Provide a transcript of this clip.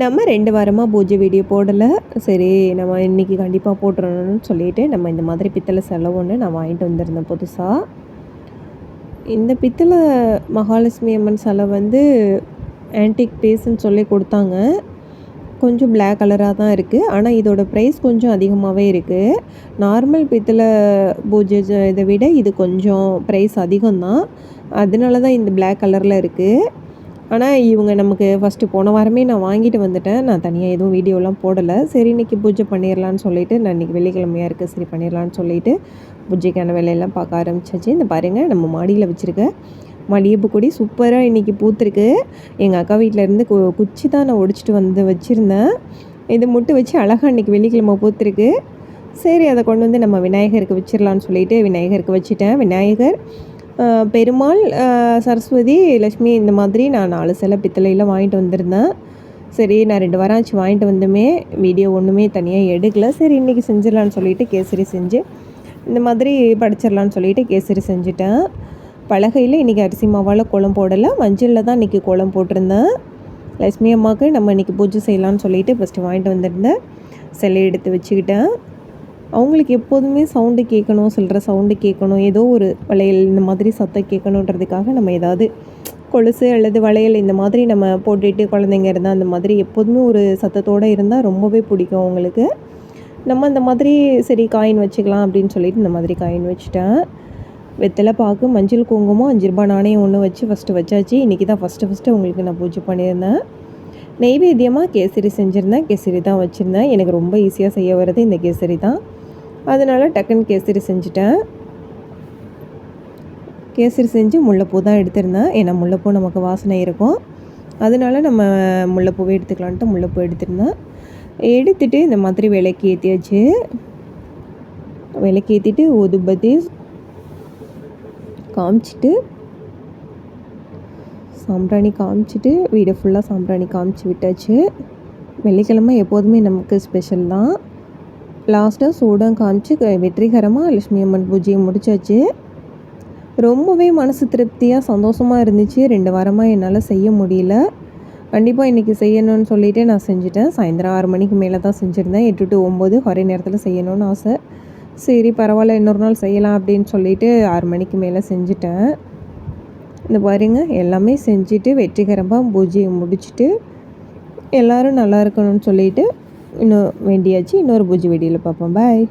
நம்ம ரெண்டு வாரமாக பூஜை வீடியோ போடலை. சரி நம்ம இன்றைக்கி கண்டிப்பாக போட்டுறணும்னு சொல்லிட்டு நம்ம இந்த மாதிரி பித்தளை செலவு ஒன்று நான் வாங்கிட்டு வந்திருந்தேன் புதுசாக இந்த பித்தளை மகாலட்சுமி அம்மன் சிலை வந்து ஆன்டிக் பீஸ்ன்னு சொல்லி கொடுத்தாங்க. கொஞ்சம் பிளாக் கலராக தான் இருக்குது ஆனால் இதோட ப்ரைஸ் கொஞ்சம் அதிகமாகவே இருக்குது நார்மல் பித்தளை பூஜை இதை விட இது கொஞ்சம் ப்ரைஸ் அதிகம்தான். அதனால தான் இந்த பிளாக் கலரில் இருக்குது ஆனால் இவங்க நமக்கு ஃபஸ்ட்டு போன வாரமே நான் வாங்கிட்டு வந்துட்டேன். நான் தனியாக எதுவும் வீடியோலாம் போடலை. சரி இன்றைக்கி பூஜை பண்ணிடலான்னு சொல்லிவிட்டு நான் இன்றைக்கி வெள்ளிக்கிழமையாக இருக்குது சரி பண்ணிடலான்னு சொல்லிவிட்டு பூஜைக்கான வேலையெல்லாம் பார்க்க ஆரம்பிச்சாச்சு. இந்த பாருங்கள் நம்ம மாடியில் வச்சுருக்க மல்லிகைப்பூ கொடி சூப்பராக இன்றைக்கி பூத்துருக்கு. எங்கள் அக்கா வீட்டிலேருந்து கு குச்சி தான் நான் ஒடிச்சிட்டு வந்து வச்சுருந்தேன். இது முட்டு வச்சு அழகாக இன்றைக்கி வெள்ளிக்கிழமை பூத்துருக்கு. சரி அதை கொண்டு வந்து நம்ம விநாயகருக்கு வச்சிடலான்னு சொல்லிவிட்டு விநாயகருக்கு வச்சுட்டேன். விநாயகர் பெருமாள் சரஸ்வதி லக்ஷ்மி இந்த மாதிரி நான் நாலு சில பித்தளையில் வாங்கிட்டு வந்திருந்தேன். சரி நான் ரெண்டு வாரம் ஆச்சு வாங்கிட்டு வந்துமே. வீடியோ ஒன்றுமே தனியாக எடுக்கல. சரி இன்றைக்கி செஞ்சிடலான்னு சொல்லிட்டு கேசரி செஞ்சு இந்த மாதிரி படிச்சிடலான்னு சொல்லிட்டு கேசரி செஞ்சுட்டேன். பலகையில் இன்றைக்கி அரிசி மாவால் குளம் போடலை. மஞ்சளில் தான் இன்றைக்கி குளம் போட்டிருந்தேன். லக்ஷ்மி அம்மாவுக்கு நம்ம இன்றைக்கி பூஜை செய்யலான்னு சொல்லிட்டு ஃபஸ்ட்டு வாங்கிட்டு வந்திருந்தேன். சிலை எடுத்து வச்சுக்கிட்டேன். அவங்களுக்கு எப்போதுமே சவுண்டு கேட்கணும் சொல்கிற சவுண்டு கேட்கணும் ஏதோ ஒரு வளையல் இந்த மாதிரி சத்தம் கேட்கணுன்றதுக்காக நம்ம ஏதாவது கொலுசு அல்லது வளையல் இந்த மாதிரி நம்ம போட்டுட்டு குழந்தைங்க இருந்தால் அந்த மாதிரி எப்போதுமே ஒரு சத்தத்தோடு இருந்தால் ரொம்பவே பிடிக்கும் அவங்களுக்கு. நம்ம இந்த மாதிரி சரி காயின் வச்சுக்கலாம் அப்படின்னு சொல்லிட்டு இந்த மாதிரி காயின் வச்சுட்டேன். வெத்தலை பாக்கு மஞ்சள் குங்குமம் அஞ்சு ரூபா நாணயம் ஒன்று வச்சு ஃபஸ்ட்டு வச்சாச்சு. இன்றைக்கி தான் ஃபஸ்ட்டு ஃபஸ்ட்டு உங்களுக்கு நான் பூஜை பண்ணியிருந்தேன். நெய்வேத்தியமாக கேசரி செஞ்சுருந்தேன். கேசரி தான் வச்சுருந்தேன். எனக்கு ரொம்ப ஈஸியாக செய்ய வர்றது இந்த கேசரி தான். அதனால் டக்குன்னு கேசரி செஞ்சுட்டேன். கேசரி செஞ்சு முல்லைப்பூ தான் எடுத்திருந்தேன். ஏன்னா முல்லைப்பூ நமக்கு வாசனை இருக்கும். அதனால நம்ம முல்லைப்பூவே எடுத்துக்கலான்ட்டு முல்லைப்பூ எடுத்திருந்தேன். எடுத்துகிட்டு இந்த மாதிரி விலைக்கு ஏற்றியாச்சு விலைக்கு ஏற்றிட்டு ஒதுபதி காமிச்சிட்டு சாம்பிராணி காமிச்சிட்டு வீடை ஃபுல்லாக சாம்பிராணி காமிச்சு விட்டாச்சு. வெள்ளிக்கிழமை எப்போதுமே நமக்கு ஸ்பெஷல் தான். லாஸ்ட்டாக சூடம் காமிச்சு வெற்றிகரமாக லக்ஷ்மி அம்மன் பூஜையை முடிச்சாச்சு. ரொம்பவே மனசு திருப்தியாக சந்தோஷமாக இருந்துச்சு. ரெண்டு வாரமாக என்னால் செய்ய முடியல. கண்டிப்பாக இன்றைக்கி செய்யணும்னு சொல்லிவிட்டு நான் செஞ்சுட்டேன். சாயந்தரம் ஆறு மணிக்கு மேலே தான் செஞ்சுருந்தேன். எட்டு டு ஒம்பது ஒரே நேரத்தில் செய்யணும்னு ஆசை. சரி பரவாயில்ல இன்னொரு நாள் செய்யலாம் அப்படின்னு சொல்லிவிட்டு ஆறு மணிக்கு மேலே செஞ்சுட்டேன். இந்த பாருங்க எல்லாமே செஞ்சுட்டு வெற்றிகரமாக பூஜையை முடிச்சுட்டு எல்லோரும் நல்லா இருக்கணும்னு சொல்லிவிட்டு இன்னும் வேண்டியாச்சு. இன்னொரு பூஜை வீடியோவில் பார்ப்போம். பாய்